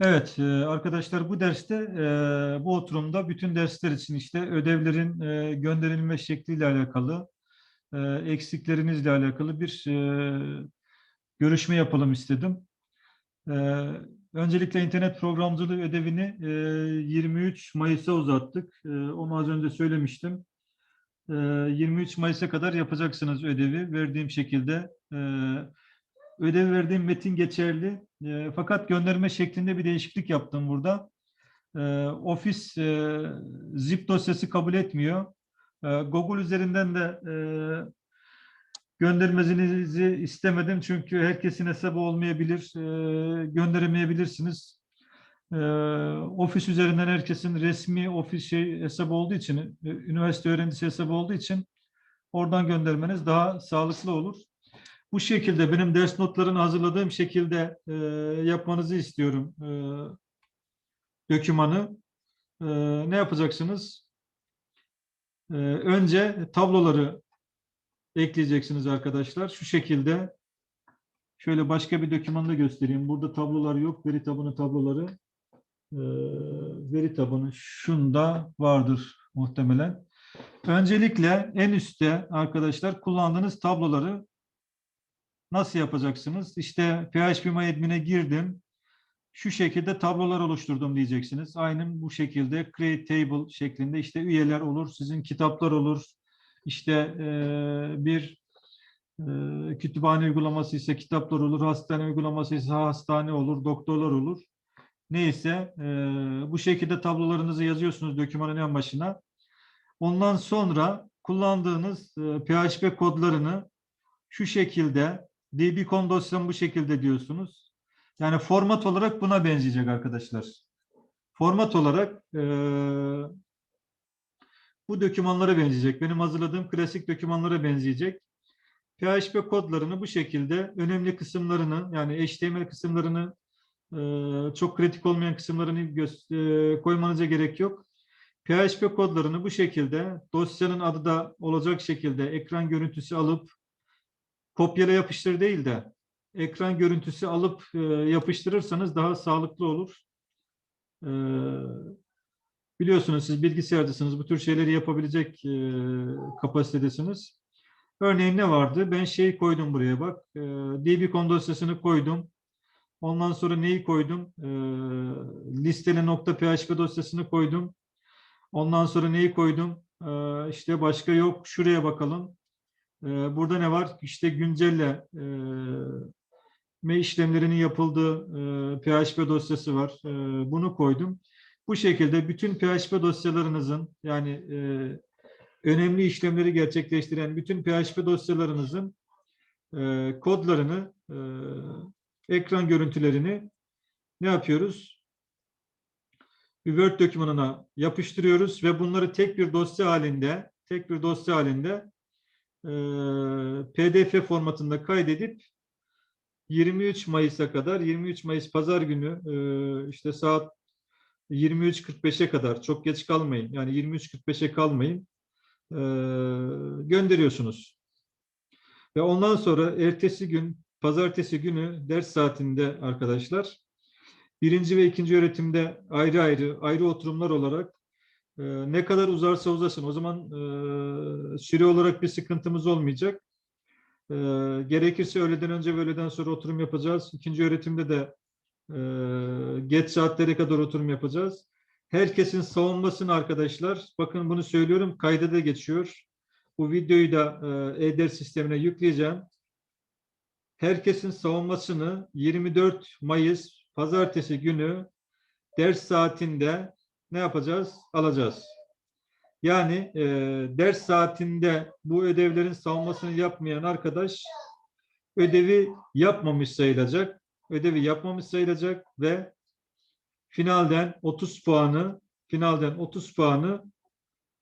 Evet, e, arkadaşlar bu derste, e, bu oturumda bütün dersler için işte ödevlerin e, gönderilme şekliyle alakalı, eksiklerinizle alakalı bir görüşme yapalım istedim. Öncelikle internet programcılığı ödevini e, 23 Mayıs'a uzattık. Onu az önce söylemiştim. E, 23 Mayıs'a kadar yapacaksınız ödevi verdiğim şekilde. E, ödev verdiğim metin geçerli. E, fakat gönderme şeklinde bir değişiklik yaptım burada. E, Office e, zip dosyası kabul etmiyor. E, Google üzerinden de e, göndermenizi istemedim çünkü herkesin hesabı olmayabilir, e, gönderemeyebilirsiniz. E, Office üzerinden herkesin resmi Office şey hesabı olduğu için, e, üniversite öğrencisi hesabı olduğu için oradan göndermeniz daha sağlıklı olur. Bu şekilde benim ders notlarını hazırladığım şekilde e, yapmanızı istiyorum e, dokümanı. E, ne yapacaksınız? E, önce tabloları ekleyeceksiniz arkadaşlar. Şu şekilde şöyle başka bir dokümanı da göstereyim. Burada tablolar yok. Veri tabanı tabloları. E, veri tabanı şunda vardır muhtemelen. Öncelikle en üstte arkadaşlar kullandığınız tabloları Nasıl yapacaksınız? İşte PHPMyAdmin'e girdim. Şu şekilde tablolar oluşturdum diyeceksiniz. Aynen bu şekilde create table şeklinde işte üyeler olur, sizin kitaplar olur. İşte e, bir e, kütüphane uygulaması ise kitaplar olur, hastane uygulaması ise hastane olur, doktorlar olur. Neyse e, bu şekilde tablolarınızı yazıyorsunuz dokümanın en başına. Ondan sonra kullandığınız e, PHP kodlarını şu şekilde DBCon dosyam bu şekilde diyorsunuz. Yani format olarak buna benzeyecek arkadaşlar. Format olarak e, bu dokümanlara benzeyecek. Benim hazırladığım klasik dokümanlara benzeyecek. PHP kodlarını bu şekilde önemli kısımlarını yani HTML kısımlarını e, çok kritik olmayan kısımlarını e, koymanıza gerek yok. PHP kodlarını bu şekilde dosyanın adı da olacak şekilde ekran görüntüsü alıp kopyala yapıştır değil de ekran görüntüsü alıp e, yapıştırırsanız daha sağlıklı olur. E, biliyorsunuz siz bilgisayarcısınız. Bu tür şeyleri yapabilecek e, kapasitedesiniz. Örneğin ne vardı? Ben şeyi koydum buraya bak. E, DBCon dosyasını koydum. Ondan sonra neyi koydum? E, listeli.php dosyasını koydum. Ondan sonra neyi koydum? E, işte başka yok. Şuraya bakalım. Ee, burada ne var? İşte güncelle e, işlemlerinin yapıldığı e, PHP dosyası var. E, bunu koydum. Bu şekilde bütün PHP dosyalarınızın yani e, önemli işlemleri gerçekleştiren bütün PHP dosyalarınızın e, kodlarını, e, ekran görüntülerini ne yapıyoruz? Bir Word dokümanına yapıştırıyoruz ve bunları tek bir dosya halinde, tek bir dosya halinde e, PDF formatında kaydedip 23 Mayıs'a kadar 23 Mayıs Pazar günü e, işte saat 23.45'e kadar çok geç kalmayın. Yani 23.45'e kalmayın. E, gönderiyorsunuz. Ve ondan sonra ertesi gün pazartesi günü ders saatinde arkadaşlar birinci ve ikinci öğretimde ayrı ayrı ayrı oturumlar olarak ee, ne kadar uzarsa uzasın o zaman e, süre olarak bir sıkıntımız olmayacak. E, gerekirse öğleden önce ve öğleden sonra oturum yapacağız. İkinci öğretimde de e, geç saatlere kadar oturum yapacağız. Herkesin savunmasını arkadaşlar, bakın bunu söylüyorum, kayda da geçiyor. Bu videoyu da e, e-ders sistemine yükleyeceğim. Herkesin savunmasını 24 Mayıs Pazartesi günü ders saatinde ne yapacağız? Alacağız. Yani e, ders saatinde bu ödevlerin savunmasını yapmayan arkadaş ödevi yapmamış sayılacak. Ödevi yapmamış sayılacak ve finalden 30 puanı finalden 30 puanı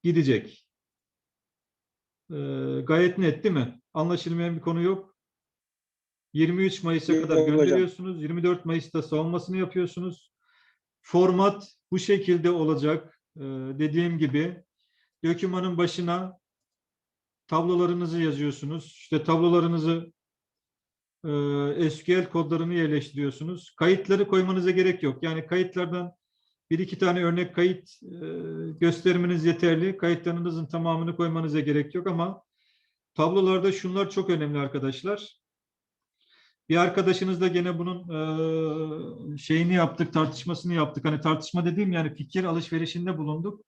gidecek. E, gayet net değil mi? Anlaşılmayan bir konu yok. 23 Mayıs'a kadar gönderiyorsunuz. 24 Mayıs'ta savunmasını yapıyorsunuz. Format bu şekilde olacak. Ee, dediğim gibi dokümanın başına tablolarınızı yazıyorsunuz. İşte tablolarınızı e, SQL kodlarını yerleştiriyorsunuz. Kayıtları koymanıza gerek yok. Yani kayıtlardan bir iki tane örnek kayıt e, göstermeniz yeterli. Kayıtlarınızın tamamını koymanıza gerek yok ama tablolarda şunlar çok önemli arkadaşlar. Bir arkadaşınızla gene bunun şeyini yaptık, tartışmasını yaptık. Hani tartışma dediğim yani fikir alışverişinde bulunduk.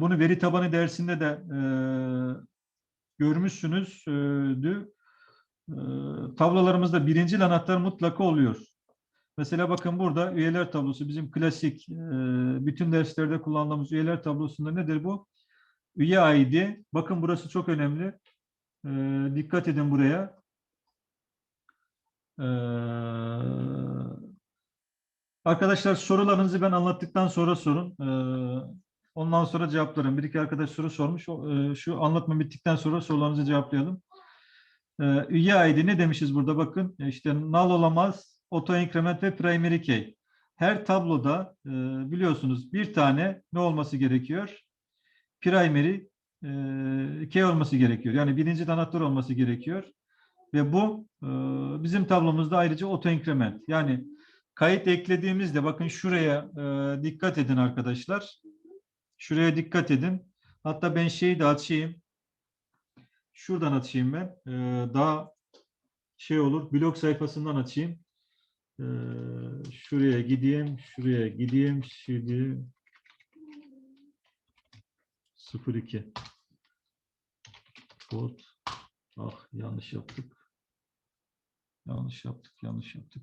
Bunu veri tabanı dersinde de e, görmüşsünüzdü. E, tablolarımızda birinci anahtar mutlaka oluyor. Mesela bakın burada üyeler tablosu bizim klasik bütün derslerde kullandığımız üyeler tablosunda nedir bu? Üye ID. Bakın burası çok önemli. Dikkat edin buraya. Ee, arkadaşlar sorularınızı ben anlattıktan sonra sorun. Ee, ondan sonra cevaplarım. Bir iki arkadaş soru sormuş. E, Şu anlatma bittikten sonra sorularınızı cevaplayalım. Ee, üye ID ne demişiz burada bakın. E, İşte null olamaz, auto increment ve primary key. Her tabloda e, biliyorsunuz bir tane ne olması gerekiyor? Primary e, key olması gerekiyor. Yani birinci anahtar olması gerekiyor. Ve bu e, bizim tablomuzda ayrıca auto increment. Yani kayıt eklediğimizde bakın şuraya e, dikkat edin arkadaşlar. Şuraya dikkat edin. Hatta ben şeyi de açayım. Şuradan açayım ben. E, daha şey olur. Blog sayfasından açayım. E, şuraya gideyim. Şuraya gideyim. Şimdi 02 kod ah yanlış yaptık. Yanlış yaptık, yanlış yaptık.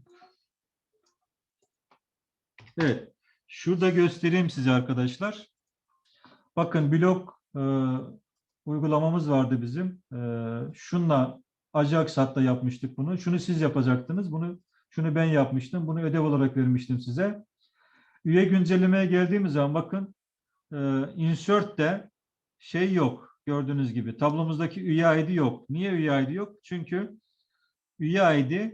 Evet, şurada göstereyim size arkadaşlar. Bakın blok e, uygulamamız vardı bizim. E, şunla Ajax hatta yapmıştık bunu. Şunu siz yapacaktınız. Bunu şunu ben yapmıştım. Bunu ödev olarak vermiştim size. Üye güncellemeye geldiğimiz zaman bakın e, insert'te şey yok. Gördüğünüz gibi tablomuzdaki üye ID yok. Niye üye ID yok? Çünkü üye ID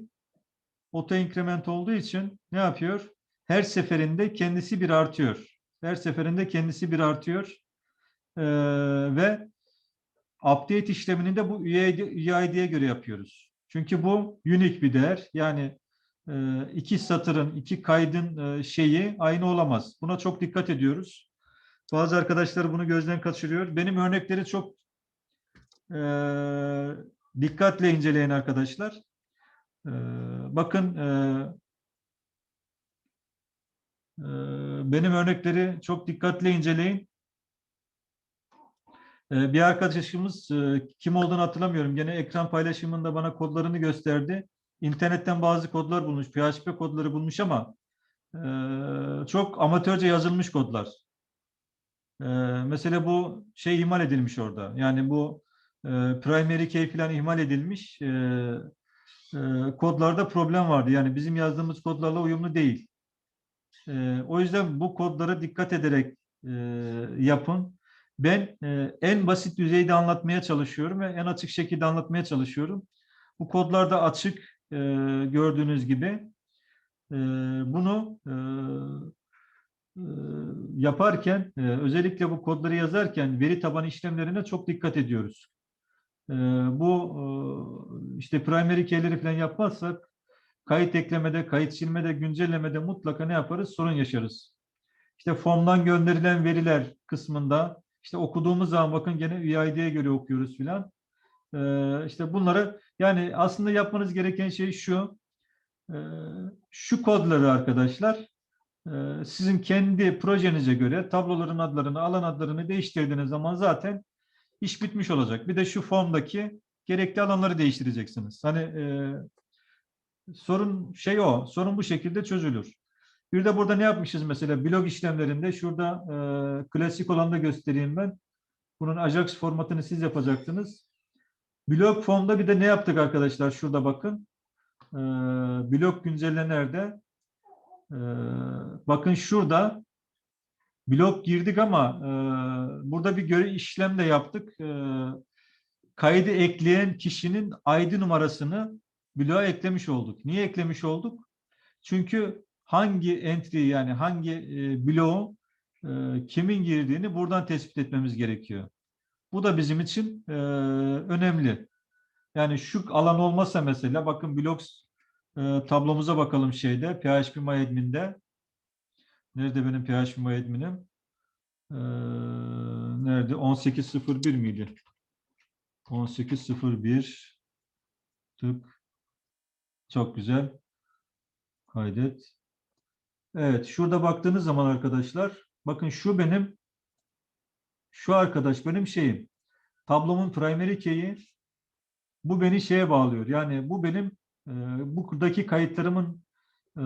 auto increment olduğu için ne yapıyor? Her seferinde kendisi bir artıyor. Her seferinde kendisi bir artıyor. Ee, ve update işlemini de bu üye, üye ID'ye göre yapıyoruz. Çünkü bu unique bir değer. Yani e, iki satırın, iki kaydın e, şeyi aynı olamaz. Buna çok dikkat ediyoruz. Bazı arkadaşlar bunu gözden kaçırıyor. Benim örnekleri çok e, dikkatle inceleyin arkadaşlar. Ee, bakın e, e, benim örnekleri çok dikkatle inceleyin. Ee, bir arkadaşımız e, kim olduğunu hatırlamıyorum. Gene ekran paylaşımında bana kodlarını gösterdi. İnternetten bazı kodlar bulmuş, PHP kodları bulmuş ama çok amatörce yazılmış kodlar. Mesela bu şey ihmal edilmiş orada. Yani bu primary key falan ihmal edilmiş e, kodlarda problem vardı. Yani bizim yazdığımız kodlarla uyumlu değil. E, o yüzden bu kodlara dikkat ederek e, yapın. Ben e, en basit düzeyde anlatmaya çalışıyorum ve en açık şekilde anlatmaya çalışıyorum. Bu kodlarda açık e, gördüğünüz gibi. Bunu yaparken, özellikle bu kodları yazarken veri tabanı işlemlerine çok dikkat ediyoruz. Ee, bu e, işte primary key'leri falan yapmazsak kayıt eklemede, kayıt silmede, güncellemede mutlaka ne yaparız? Sorun yaşarız. İşte formdan gönderilen veriler kısmında işte okuduğumuz zaman bakın gene UID'ye göre okuyoruz filan. Ee, işte bunları yani aslında yapmanız gereken şey şu. E, şu kodları arkadaşlar e, sizin kendi projenize göre tabloların adlarını, alan adlarını değiştirdiğiniz zaman zaten iş bitmiş olacak. Bir de şu formdaki gerekli alanları değiştireceksiniz. Hani e, sorun şey o. Sorun bu şekilde çözülür. Bir de burada ne yapmışız mesela blog işlemlerinde şurada e, klasik olanı da göstereyim ben. Bunun Ajax formatını siz yapacaktınız. Blog formda bir de ne yaptık arkadaşlar? Şurada bakın. E, blog güncellenerde e, bakın şurada blok girdik ama e, burada bir göre işlem de yaptık. E, kaydı ekleyen kişinin ID numarasını bloğa eklemiş olduk. Niye eklemiş olduk? Çünkü hangi entry yani hangi e, bloğu e, kimin girdiğini buradan tespit etmemiz gerekiyor. Bu da bizim için e, önemli. Yani şu alan olmasa mesela bakın blocks e, tablomuza bakalım şeyde PHP MyAdmin'de. Nerede benim PHP MyAdmin'im? Ee, nerede? 18.01 miydi? 18.01 tık. Çok güzel. Kaydet. Evet, şurada baktığınız zaman arkadaşlar, bakın şu benim, şu arkadaş benim şeyim. Tablomun primary key'i, bu beni şeye bağlıyor. Yani bu benim, e, buradaki kayıtlarımın e,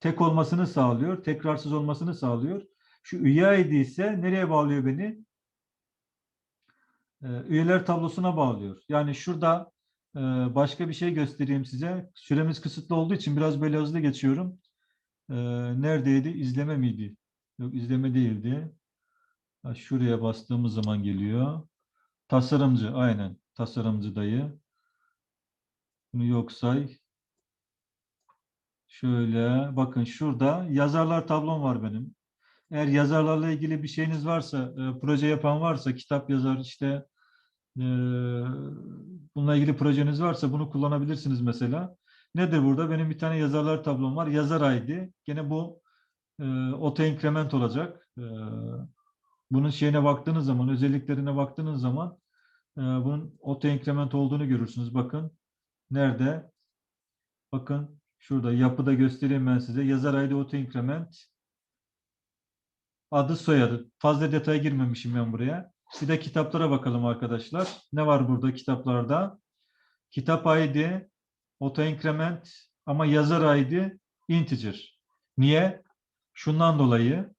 tek olmasını sağlıyor, tekrarsız olmasını sağlıyor. Şu üye ID ise nereye bağlıyor beni? E, üyeler tablosuna bağlıyor. Yani şurada e, başka bir şey göstereyim size. Süremiz kısıtlı olduğu için biraz böyle hızlı geçiyorum. Ee, neredeydi? İzleme miydi? Yok izleme değildi. Şuraya bastığımız zaman geliyor. Tasarımcı, aynen. Tasarımcı dayı. Bunu yok say. Şöyle, bakın şurada yazarlar tablom var benim. Eğer yazarlarla ilgili bir şeyiniz varsa, e, proje yapan varsa, kitap yazar işte, e, bununla ilgili projeniz varsa bunu kullanabilirsiniz mesela. Nedir burada? Benim bir tane yazarlar tablom var. Yazar ID. Gene bu e, auto increment olacak. E, bunun şeyine baktığınız zaman, özelliklerine baktığınız zaman e, bunun auto increment olduğunu görürsünüz. Bakın. Nerede? Bakın şurada yapıda göstereyim ben size. Yazar ID auto increment. Adı soyadı. Fazla detaya girmemişim ben buraya. Bir de kitaplara bakalım arkadaşlar. Ne var burada kitaplarda? Kitap ID, auto increment ama yazar ID integer. Niye? Şundan dolayı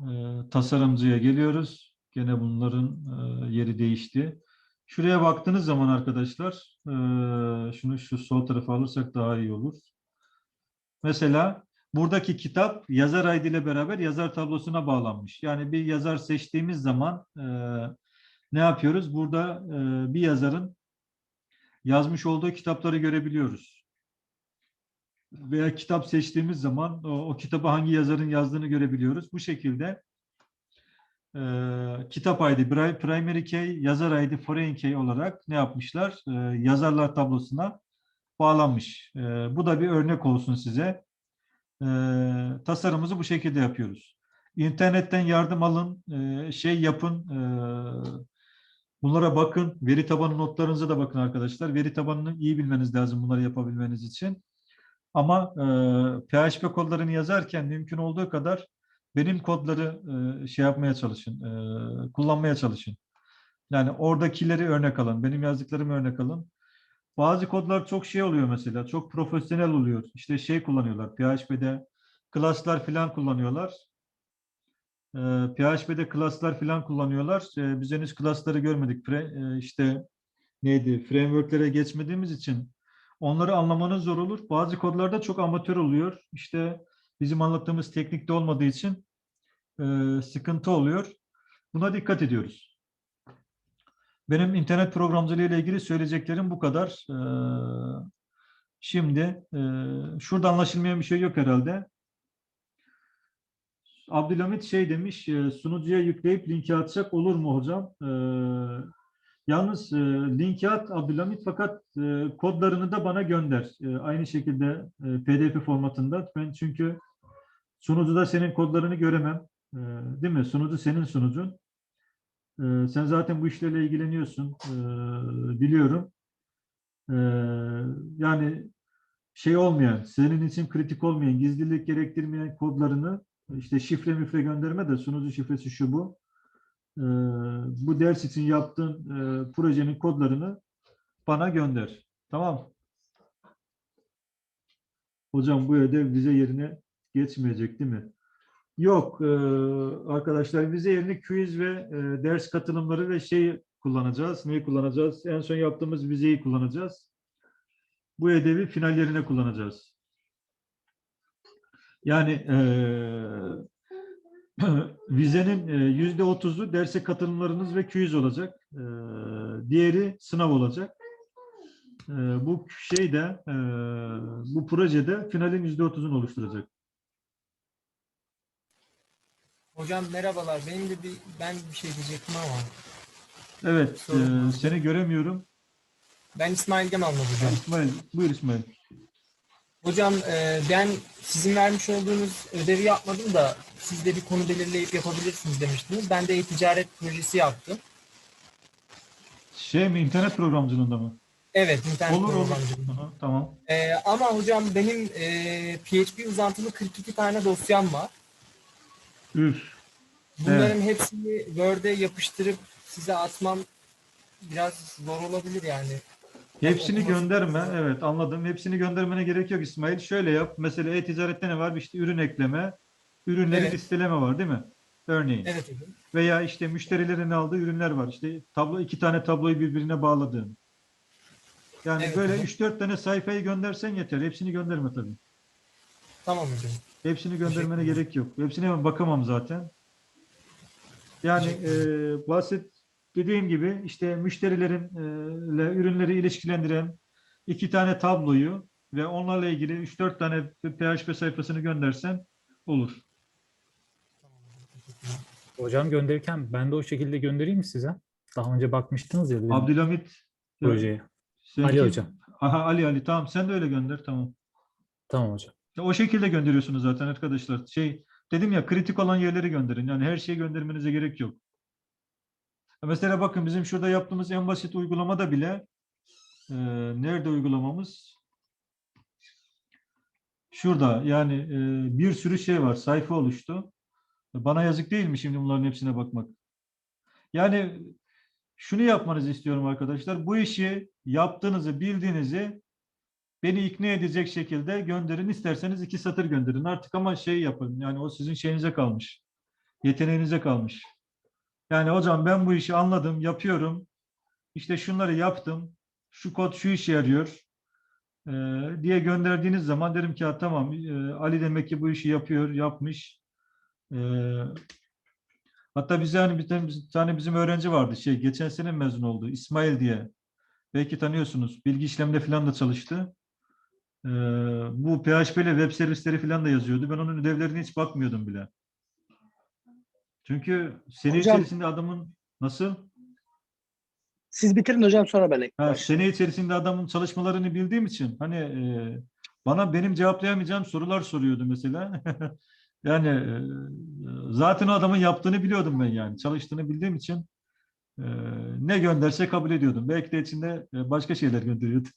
e, tasarımcıya geliyoruz. Gene bunların e, yeri değişti. Şuraya baktığınız zaman arkadaşlar şunu şu sol tarafa alırsak daha iyi olur. Mesela buradaki kitap yazar ID ile beraber yazar tablosuna bağlanmış. Yani bir yazar seçtiğimiz zaman ne yapıyoruz? Burada bir yazarın yazmış olduğu kitapları görebiliyoruz. Veya kitap seçtiğimiz zaman o, o kitabı hangi yazarın yazdığını görebiliyoruz. Bu şekilde e, kitap ID, primary key, yazar ID, foreign key olarak ne yapmışlar? E, yazarlar tablosuna bağlanmış. E, bu da bir örnek olsun size. E, tasarımımızı bu şekilde yapıyoruz. İnternetten yardım alın, e, şey yapın, e, Bunlara bakın. Veri tabanı notlarınıza da bakın arkadaşlar. Veri tabanını iyi bilmeniz lazım bunları yapabilmeniz için. Ama e, PHP kodlarını yazarken mümkün olduğu kadar benim kodları şey yapmaya çalışın, kullanmaya çalışın. Yani oradakileri örnek alın, benim yazdıklarımı örnek alın. Bazı kodlar çok şey oluyor mesela, çok profesyonel oluyor. İşte şey kullanıyorlar, PHP'de class'lar falan kullanıyorlar. PHP'de klaslar falan kullanıyorlar. Biz henüz klasları görmedik. Pre, işte neydi? Framework'lere geçmediğimiz için onları anlamanız zor olur. Bazı kodlarda çok amatör oluyor. İşte bizim anlattığımız teknikte olmadığı için e, sıkıntı oluyor. Buna dikkat ediyoruz. Benim internet programcılığı ile ilgili söyleyeceklerim bu kadar. E, şimdi e, şurada anlaşılmayan bir şey yok herhalde. Abdülhamit şey demiş, sunucuya yükleyip linki atacak olur mu hocam? Yalnız linki at Abdülhamit fakat kodlarını da bana gönder. Aynı şekilde PDF formatında. Ben çünkü sunucuda senin kodlarını göremem. E, değil mi? Sunucu senin sunucun. E, sen zaten bu işlerle ilgileniyorsun. E, biliyorum. Yani şey olmayan, senin için kritik olmayan, gizlilik gerektirmeyen kodlarını işte şifre müfre gönderme de sunucu şifresi şu bu. Ee, bu ders için yaptığın e, projenin kodlarını bana gönder. Tamam. Hocam bu ödev vize yerine geçmeyecek değil mi? Yok e, arkadaşlar vize yerine quiz ve e, ders katılımları ve şey kullanacağız. Neyi kullanacağız? En son yaptığımız vizeyi kullanacağız. Bu ödevi final yerine kullanacağız. Yani e, vizenin yüzde otuzu derse katılımlarınız ve quiz olacak. E, diğeri sınav olacak. E, bu şeyde, e, bu projede finalin yüzde otuzunu oluşturacak. Hocam merhabalar. Benim de bir ben bir şey diyecektim ama. Evet, Sorun. e, seni göremiyorum. Ben İsmail Gemallı hocam. İsmail, buyur İsmail. Hocam e, ben sizin vermiş olduğunuz ödevi yapmadım da siz de bir konu belirleyip yapabilirsiniz demiştiniz. Ben de e-ticaret projesi yaptım. Şey mi, internet programcılığında mı? Evet, internet Olur olur. programcılığı. Aha, tamam. E, ama hocam benim e, PHP uzantılı 42 tane dosyam var. Üf. Bunların hepsini Word'e yapıştırıp size atmam biraz zor olabilir yani. Hepsini Okuması gönderme. Evet anladım. Hepsini göndermene gerek yok İsmail. Şöyle yap. Mesela e-ticarette ne var? İşte ürün ekleme, ürünleri Evet. listeleme var değil mi? Örneğin. Evet hocam. Veya işte müşterilerin aldığı ürünler var. İşte tablo iki tane tabloyu birbirine bağladığın. Yani Evet, böyle hı hı. 3-4 tane sayfayı göndersen yeter. Hepsini gönderme tabii. Tamam hocam. Hepsini göndermene gerek yok. Hepsine ben bakamam zaten. Yani e, bahset dediğim gibi işte müşterilerin e, ile ürünleri ilişkilendiren iki tane tabloyu ve onlarla ilgili 3-4 tane PHP sayfasını göndersen olur. Hocam gönderirken ben de o şekilde göndereyim mi size? Daha önce bakmıştınız ya Abdülhamit projeye. Ali hocam. Aha Ali Ali tamam sen de öyle gönder tamam. Tamam hocam. Ya O şekilde gönderiyorsunuz zaten arkadaşlar. Şey dedim ya kritik olan yerleri gönderin. Yani her şeyi göndermenize gerek yok. Mesela bakın bizim şurada yaptığımız en basit uygulamada bile e, nerede uygulamamız? Şurada yani e, bir sürü şey var. Sayfa oluştu. Bana yazık değil mi şimdi bunların hepsine bakmak? Yani şunu yapmanızı istiyorum arkadaşlar. Bu işi yaptığınızı, bildiğinizi beni ikna edecek şekilde gönderin. İsterseniz iki satır gönderin artık ama şey yapın. Yani o sizin şeyinize kalmış. Yeteneğinize kalmış. Yani hocam ben bu işi anladım, yapıyorum. İşte şunları yaptım. Şu kod şu işe yarıyor. Ee, diye gönderdiğiniz zaman derim ki tamam e, Ali demek ki bu işi yapıyor, yapmış. Ee, hatta bize hani bir tane bizim öğrenci vardı şey geçen sene mezun oldu İsmail diye. Belki tanıyorsunuz. Bilgi işlemde falan da çalıştı. Ee, bu PHP ile web servisleri falan da yazıyordu. Ben onun ödevlerine hiç bakmıyordum bile. Çünkü sene Hocam- içerisinde adamın nasıl? Siz bitirin hocam sonra ben Ha, sene içerisinde adamın çalışmalarını bildiğim için hani e, bana benim cevaplayamayacağım sorular soruyordu mesela. yani e, zaten o adamın yaptığını biliyordum ben yani. Çalıştığını bildiğim için e, ne gönderse kabul ediyordum. Belki de içinde e, başka şeyler gönderiyordu.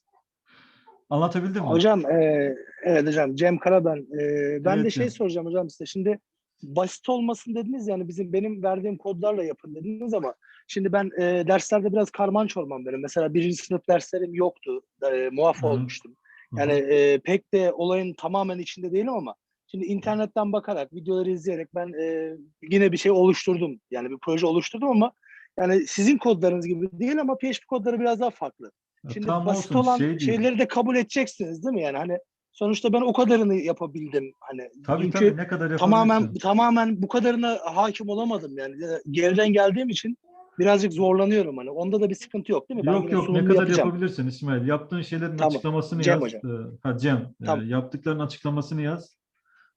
Anlatabildim mi? Hocam e, evet hocam Cem Kara ben. E, ben Evet de şey soracağım hocam size. Şimdi basit olmasın dediniz yani bizim benim verdiğim kodlarla yapın dediniz ama şimdi ben e, derslerde biraz karman çorman benim. Mesela birinci sınıf derslerim yoktu. E, muaf Hı olmuştum. Hı. Yani e, pek de olayın tamamen içinde değilim ama şimdi internetten bakarak, videoları izleyerek ben e, yine bir şey oluşturdum. Yani bir proje oluşturdum ama yani sizin kodlarınız gibi değil ama PHP kodları biraz daha farklı. Şimdi Tam basit olsun, olan şey değil. şeyleri de kabul edeceksiniz değil mi? Yani hani sonuçta ben o kadarını yapabildim. Hani Tabii çünkü tabii ne kadar tamamen tamamen bu kadarına hakim olamadım yani. Geriden geldiğim için birazcık zorlanıyorum hani. Onda da bir sıkıntı yok değil mi? Ben Yok yine yok ne kadar yapacağım. yapabilirsin İsmail. Yaptığın şeylerin Tamam. açıklamasını Cem yaz. hocam. Ee, Ha Cem. Ee, Tamam. yaptıklarının açıklamasını yaz.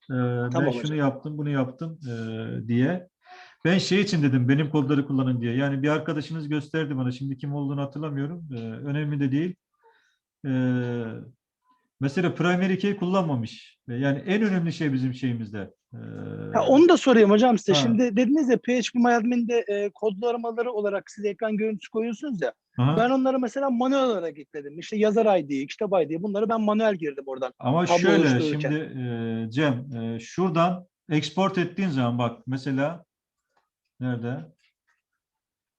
Ben Tamam şunu hocam. yaptım, bunu yaptım ee, diye. Ben şey için dedim benim kodları kullanın diye. Yani bir arkadaşınız gösterdi bana. Şimdi kim olduğunu hatırlamıyorum. Ee, önemli de değil. Ee, mesela primary key kullanmamış. Yani en önemli şey bizim şeyimizde. Ee, Ha, onu da sorayım hocam size. Ha. Şimdi dediniz ya PHP MyAdmin'de e, kodlamaları olarak siz ekran görüntüsü koyuyorsunuz ya. aha. Ben onları mesela manuel olarak ekledim. İşte yazar ID, kitap ID bunları ben manuel girdim oradan. Ama tablo şöyle şimdi e, Cem e, şuradan export ettiğin zaman bak mesela nerede?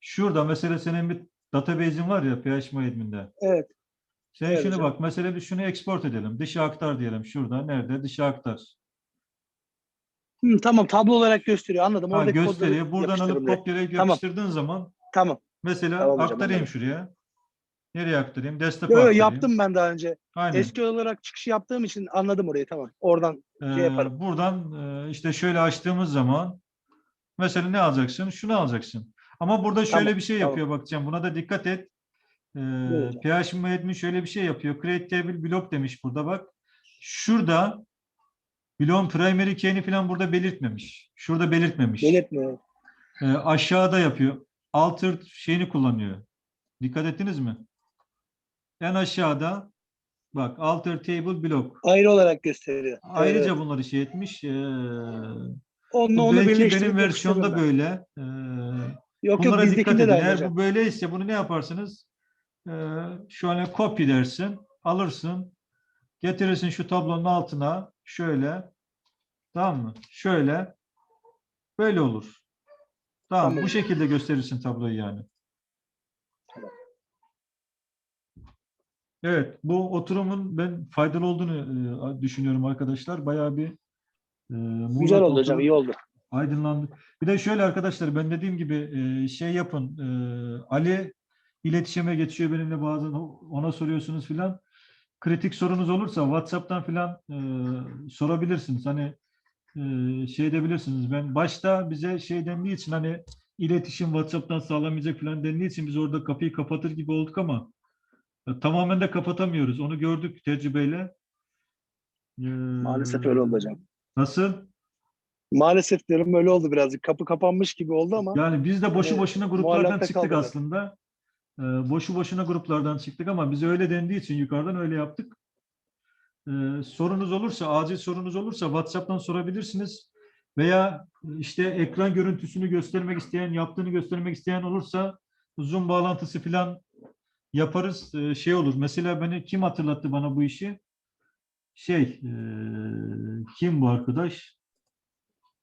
Şurada mesela senin bir database'in var ya PHP admin'de. Evet. Sen Evet hocam. bak mesela biz şunu export edelim. Dışa aktar diyelim şurada. Nerede? Dışa aktar. Hı, tamam tablo olarak gösteriyor anladım. Ha, Oradaki gösteriyor. Buradan alıp kopyalayıp Tamam. yapıştırdığın zaman Tamam. mesela Tamam hocam, aktarayım anladım. şuraya. Nereye aktarayım? Desktop'a Yo, yo, aktarayım. yaptım ben daha önce. Aynen. Eski olarak çıkış yaptığım için anladım orayı tamam. Oradan Ee, şey yaparım. buradan e, işte şöyle açtığımız zaman mesela ne alacaksın? Şunu alacaksın. Ama burada şöyle Tamam, bir şey yapıyor bakacağım. Buna da dikkat et. Ee. PHP admin şöyle bir şey yapıyor. Create table block demiş burada bak. Şurada bloğun primary key'ini falan burada belirtmemiş. Şurada belirtmemiş. belirtmiyor. Ee, aşağıda yapıyor. alter şeyini kullanıyor. Dikkat ettiniz mi? En aşağıda bak alter table block. Ayrı olarak gösteriyor. Ayrıca Evet. bunları şey etmiş. Ee, onunla onu belki benim versiyonda böyle. Ee. Yok yok bizdekinde de Eğer hocam. bu böyleyse bunu ne yaparsınız? Ee, şu an copy dersin, alırsın, getirirsin şu tablonun altına şöyle, tamam mı? Şöyle, böyle olur. Tamam, Tamam. bu şekilde gösterirsin tabloyu yani. Evet, bu oturumun ben faydalı olduğunu e, düşünüyorum arkadaşlar. Bayağı bir e, Güzel oldu hocam iyi oldu. Aydınlandık. Bir de şöyle arkadaşlar ben dediğim gibi e, şey yapın. e, Ali iletişime geçiyor benimle bazen ona soruyorsunuz filan. Kritik sorunuz olursa WhatsApp'tan filan e, sorabilirsiniz. Hani e, şey edebilirsiniz. Ben başta bize şey dendiği için hani iletişim WhatsApp'tan sağlamayacak filan dendiği için biz orada kapıyı kapatır gibi olduk ama e, tamamen de kapatamıyoruz. Onu gördük tecrübeyle. E, Maalesef öyle oldu hocam. Nasıl? Maalesef diyorum öyle oldu birazcık. Kapı kapanmış gibi oldu ama Yani biz de boşu boşuna gruplardan muallakta çıktık kalmadı. aslında. Ee, boşu boşuna gruplardan çıktık ama bize öyle dendiği için yukarıdan öyle yaptık. Ee, sorunuz olursa, acil sorunuz olursa WhatsApp'tan sorabilirsiniz. Veya işte ekran görüntüsünü göstermek isteyen, yaptığını göstermek isteyen olursa Zoom bağlantısı falan yaparız. Ee, şey olur. Mesela beni kim hatırlattı bana bu işi? Şey, ee, kim bu arkadaş?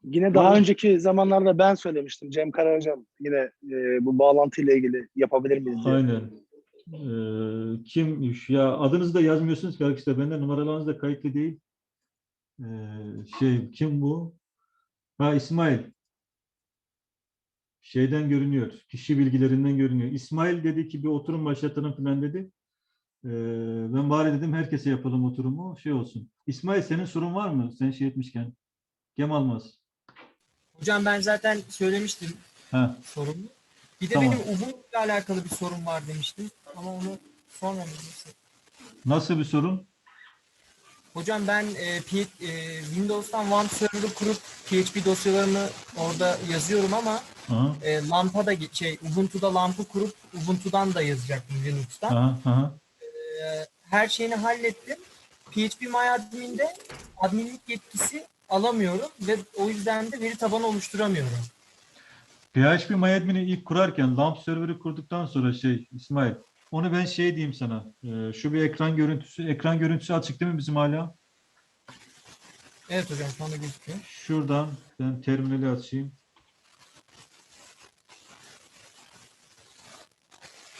yine daha Doğru. önceki zamanlarda ben söylemiştim. Cem Kara hocam yine e, bu bağlantıyla ilgili yapabilir miyiz diye. Aynen. Ee, kim ya adınızı da yazmıyorsunuz ki arkadaşlar bende numaralarınız da kayıtlı değil. Ee, şey kim bu? Ha İsmail. Şeyden görünüyor. Kişi bilgilerinden görünüyor. İsmail dedi ki bir oturum başlatalım falan dedi. Ee, ben bari dedim herkese yapalım oturumu şey olsun. İsmail senin sorun var mı? Sen şey etmişken. Gem almaz. Hocam ben zaten söylemiştim Ha. sorumu. Bir de Tamam. benim Ubuntu ile alakalı bir sorun var demiştim. Ama onu sonra. Nasıl bir sorun? Hocam ben e, P- e, Windows'tan WAMP server'ı kurup PHP dosyalarımı orada yazıyorum ama Aha, e, Lamp'a da ge- şey Ubuntu'da Lamp'ı kurup Ubuntu'dan da yazacaktım Linux'tan. aha, aha. E, her şeyini hallettim. PHPMyAdmin'de adminlik yetkisi alamıyorum ve o yüzden de veri tabanı oluşturamıyorum. PHP MyAdmin'i ilk kurarken LAMP server'ı kurduktan sonra şey İsmail onu ben şey diyeyim sana. e, şu bir ekran görüntüsü ekran görüntüsü açık değil mi bizim hala? Evet hocam şu anda gözüküyor. Şuradan ben terminali açayım.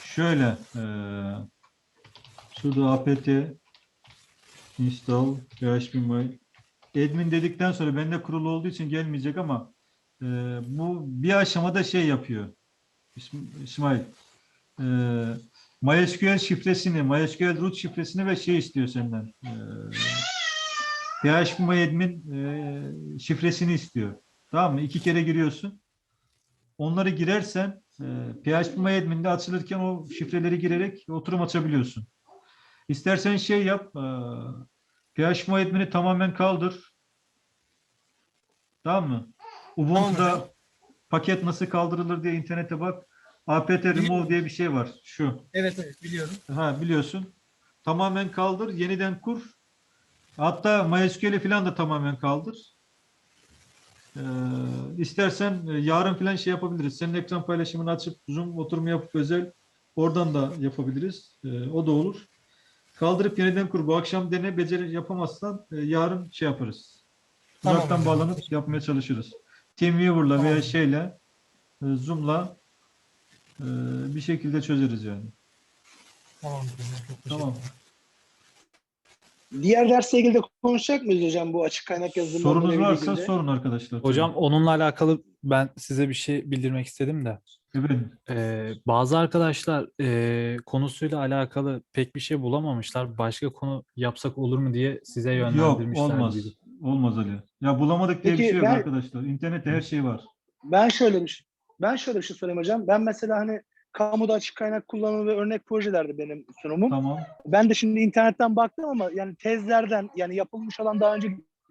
Şöyle e, şurada apt install php my admin dedikten sonra bende kurulu olduğu için gelmeyecek ama e, bu bir aşamada şey yapıyor. İsm- İsmail. E, MySQL şifresini, MySQL root şifresini ve şey istiyor senden. E, PHPMyAdmin e, şifresini istiyor. Tamam mı? İki kere giriyorsun. Onları girersen e, PHPMyAdmin'de açılırken o şifreleri girerek oturum açabiliyorsun. İstersen şey yap. E, PHPMyAdmin'i tamamen kaldır. Tamam mı? Ubuntu'da paket nasıl kaldırılır diye internete bak. apt remove diye bir şey var. Şu. Evet evet biliyorum. Ha biliyorsun. Tamamen kaldır, yeniden kur. Hatta MySQL'i falan da tamamen kaldır. Ee, istersen e, yarın falan şey yapabiliriz. Senin ekran paylaşımını açıp Zoom oturumu yapıp özel oradan da yapabiliriz. Ee, o da olur. Kaldırıp yeniden kur. Bu akşam dene beceri yapamazsan e, yarın şey yaparız. Tamam Uzaktan bağlanıp yapmaya çalışırız. TeamViewer'la Tamam. veya şeyle e, Zoom'la e, bir şekilde çözeriz yani. Tamam Tamam. Diğer dersle ilgili de konuşacak mıyız hocam bu açık kaynak yazılımı? Sorunuz varsa sorun arkadaşlar. Hocam onunla alakalı ben size bir şey bildirmek istedim de. Efendim, Ee, bazı arkadaşlar ee, konusuyla alakalı pek bir şey bulamamışlar. Başka konu yapsak olur mu diye size yok yönlendirmişler. olmaz. gibi. Olmaz Ali. Ya bulamadık diye bir Peki, şey yok ben- arkadaşlar. İnternette her şey var. Ben şöyle bir şey, ben şöyle bir şey söyleyeyim hocam. Ben mesela hani kamuda açık kaynak kullanımı ve örnek projelerdi benim sunumum. Tamam. Ben de şimdi internetten baktım ama yani tezlerden yani yapılmış olan daha önce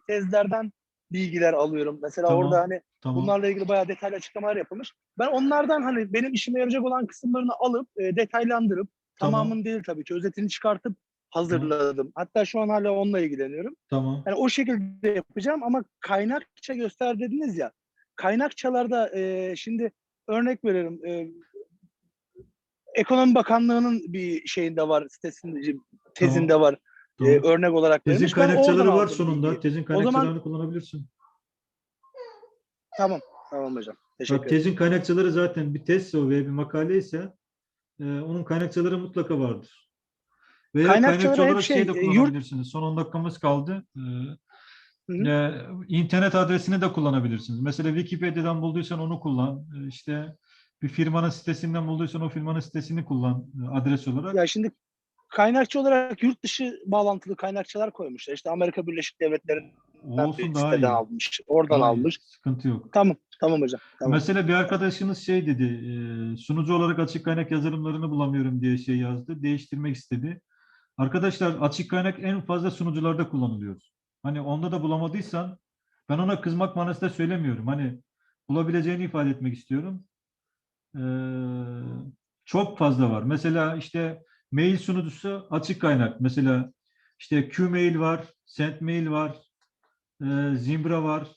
tezlerden bilgiler alıyorum. Mesela Tamam, orada hani Tamam. bunlarla ilgili bayağı detaylı açıklamalar yapılmış. Ben onlardan hani benim işime yarayacak olan kısımlarını alıp e, detaylandırıp Tamam. tamamını değil tabii ki özetini çıkartıp hazırladım. Hatta şu an hala onunla ilgileniyorum. Tamam. Yani o şekilde yapacağım ama kaynakça göster dediniz ya. Kaynakçalarda e, şimdi örnek veririm. E, Ekonomi Bakanlığı'nın bir şeyinde var sitesinde tezinde var. E, örnek olarak Tezin verilmiş. Ben kaynakçaları oradan var aldım sonunda. bilgiyi. Tezin O zaman- kaynakçalarını kullanabilirsin. Tamam. Tamam hocam. Teşekkür Bak, ederim. tezin kaynakçaları zaten bir tezse o veya bir makale ise e, onun kaynakçaları mutlaka vardır. Veya Kaynakçaları hep olarak şey, şey, de e, yurt- kullanabilirsiniz. Son 10 dakikamız kaldı. E, hı. e, internet adresini de kullanabilirsiniz. Mesela Wikipedia'dan bulduysan onu kullan. E, işte bir firmanın sitesinden bulduysan o firmanın sitesini kullan e, adres olarak. Ya şimdi kaynakçı olarak yurt dışı bağlantılı kaynakçalar koymuşlar. İşte Amerika Birleşik Devletleri'nden Olsun bir iyi. siteden almış. Oradan Daha iyi. almış. Sıkıntı yok. Tamam. Tamam hocam. Tamam. Mesela bir arkadaşınız şey dedi, e, sunucu olarak açık kaynak yazılımlarını bulamıyorum diye şey yazdı, değiştirmek istedi. Arkadaşlar açık kaynak en fazla sunucularda kullanılıyor. Hani onda da bulamadıysan, ben ona kızmak manasında söylemiyorum. Hani bulabileceğini ifade etmek istiyorum. Ee, çok fazla var. Mesela işte mail sunucusu açık kaynak. Mesela işte Qmail var, Sendmail var, e, Zimbra var.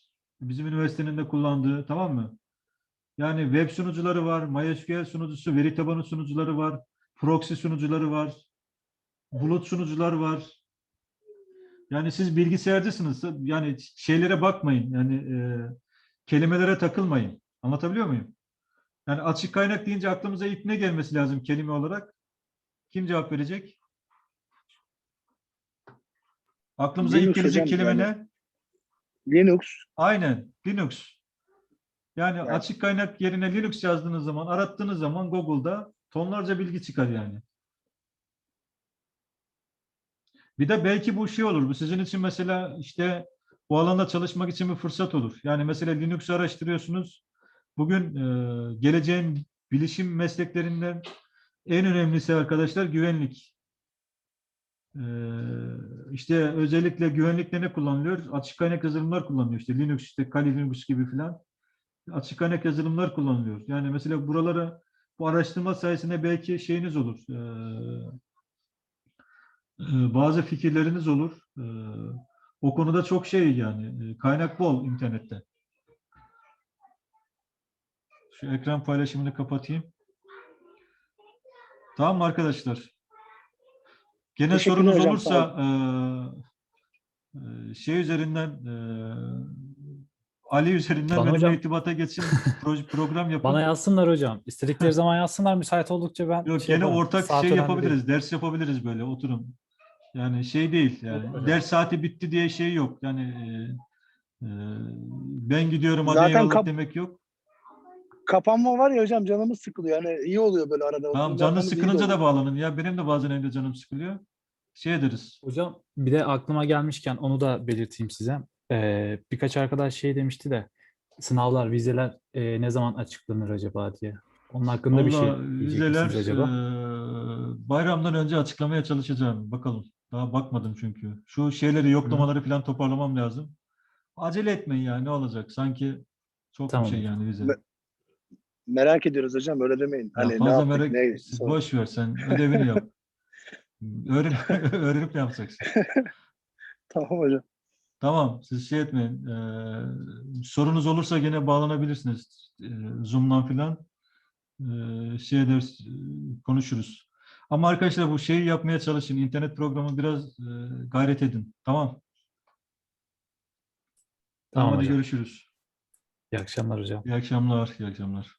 Bizim üniversitenin de kullandığı, tamam mı? Yani web sunucuları var, MySQL sunucusu, veri tabanı sunucuları var, proxy sunucuları var, bulut sunucular var. Yani siz bilgisayarcısınız. Yani şeylere bakmayın. Yani e, kelimelere takılmayın. Anlatabiliyor muyum? Yani açık kaynak deyince aklımıza ilk ne gelmesi lazım kelime olarak? Kim cevap verecek? Aklımıza ilk Linux gelecek hocam, kelime yani. ne? Linux. Aynen Linux. Yani Yani- açık kaynak yerine Linux yazdığınız zaman, arattığınız zaman Google'da tonlarca bilgi çıkar yani. Bir de belki bu şey olur. Bu sizin için mesela işte bu alanda çalışmak için bir fırsat olur. Yani mesela Linux'u araştırıyorsunuz. Bugün e, geleceğin bilişim mesleklerinden en önemlisi arkadaşlar güvenlik. E, işte özellikle güvenlikte ne kullanılıyor? Açık kaynak yazılımlar kullanılıyor. İşte Linux, işte Kali Linux gibi filan. Açık kaynak yazılımlar kullanılıyor. Yani mesela buralara bu araştırma sayesinde belki şeyiniz olur. e, e, bazı fikirleriniz olur. E, o konuda çok şey yani. e, Kaynak bol internette. Şu ekran paylaşımını kapatayım. Tamam mı arkadaşlar? Gene sorunuz hocam, olursa e, e, şey üzerinden e, Ali üzerinden Bana benimle hocam- irtibata geçin. Proje, program yapın. Bana yazsınlar hocam. İstedikleri zaman yazsınlar. Müsait oldukça ben Yok şey gene yaparım. ortak Saat şey önemli yapabiliriz. Ders yapabiliriz böyle oturun. Yani şey değil yani. Ders saati bitti diye şey yok. Yani e, e, ben gidiyorum hadi Zaten eyvallah kap- demek yok. Kapanma var ya hocam canımız sıkılıyor. Yani iyi oluyor böyle arada. Tamam iyi sıkılınca da bağlanın. Ya benim de bazen evde canım sıkılıyor. Şey ederiz. Hocam bir de aklıma gelmişken onu da belirteyim size. Ee, birkaç arkadaş şey demişti de sınavlar, vizeler e, ne zaman açıklanır acaba diye. Onun hakkında bir şey vizeler acaba? e, bayramdan önce açıklamaya çalışacağım. Bakalım. Daha bakmadım çünkü. Şu şeyleri yoklamaları falan toparlamam lazım. Acele etmeyin ya ne olacak? Sanki çok Tamam bir şey yani vize. Ve- Merak ediyoruz hocam öyle demeyin. Ya Hani ne fazla yaptık, merak ne siz sonra- boş ver sen ödevini yap. Öğren, öğrenip ne yapacaksın? Tamam hocam. Tamam siz şey etmeyin. Ee, sorunuz olursa gene bağlanabilirsiniz. Ee, Zoom'dan filan. Ee, şey ederiz, e, konuşuruz. Ama arkadaşlar bu şeyi yapmaya çalışın. İnternet programı biraz e, gayret edin. Tamam. Tamam, Tamam hadi hocam. görüşürüz. İyi akşamlar hocam. İyi akşamlar. İyi akşamlar.